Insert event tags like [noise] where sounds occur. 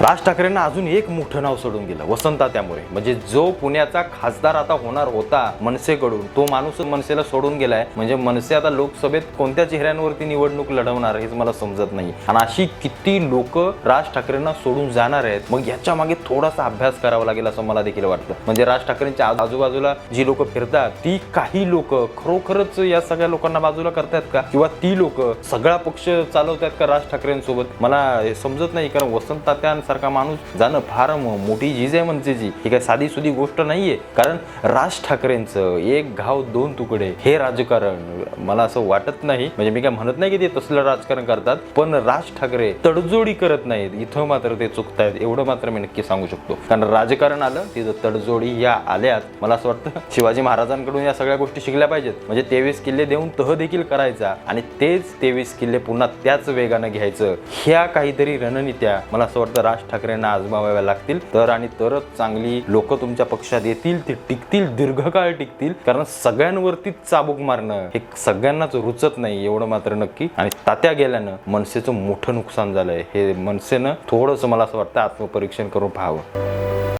राज ठाकरेंना अजून एक मोठं नाव सोडून गेलं वसंता त्यामुळे. म्हणजे जो पुण्याचा खासदार आता होणार होता मनसेकडून तो माणूस मनसेला सोडून गेलाय. म्हणजे मनसे आता लोकसभेत कोणत्या चेहऱ्यांवरती निवडणूक लढवणार हेच मला समजत नाही. आणि अशी किती लोक राज ठाकरेंना सोडून जाणार आहेत मग याच्या मागे थोडासा अभ्यास करावा लागेल असं मला देखील वाटतं. म्हणजे राज ठाकरेंच्या आजूबाजूला जी लोक फिरतात ती काही लोक खरोखरच या सगळ्या लोकांना बाजूला करतायत का? किंवा ती लोक सगळा पक्ष चालवतात का राज ठाकरेंसोबत? मला समजत नाही कारण वसंत सारखा माणूस जाणं फार मोठी झीज आहे मनसेची ही काय साधी सुधी गोष्ट नाहीये. कारण राज ठाकरेंचं एक घाव दोन तुकडे. हे राजकारण मला असं वाटत नाही. म्हणजे मी काय म्हणत नाही की ते तसलं राजकारण करतात पण राज ठाकरे तडजोडी करत नाहीत. इथं मात्र ते चुकतायत एवढं मात्र मी नक्की सांगू शकतो. कारण राजकारण आलं तिथं तडजोडी या आल्यात. मला असं वाटतं [laughs] शिवाजी महाराजांकडून या सगळ्या गोष्टी शिकल्या पाहिजेत. म्हणजे तेवीस किल्ले देऊन तह देखील करायचा आणि तेच तेवीस किल्ले पुन्हा त्याच वेगानं घ्यायचं. ह्या काहीतरी रणनीत्या. मला असं वाटतं राज राज ठाकरेंना आजमावाव्या लागतील. तर आणि तरच चांगली लोक तुमच्या पक्षात येतील ते टिकतील दीर्घकाळ टिकतील. कारण सगळ्यांवरतीच चाबूक मारणं हे सगळ्यांनाच रुचत नाही एवढं मात्र नक्की. आणि तात्या गेल्यानं मनसेचं मोठं नुकसान झालंय. हे मनसेनं थोडंसं मला असं वाटतं आत्मपरीक्षण करून पाहावं.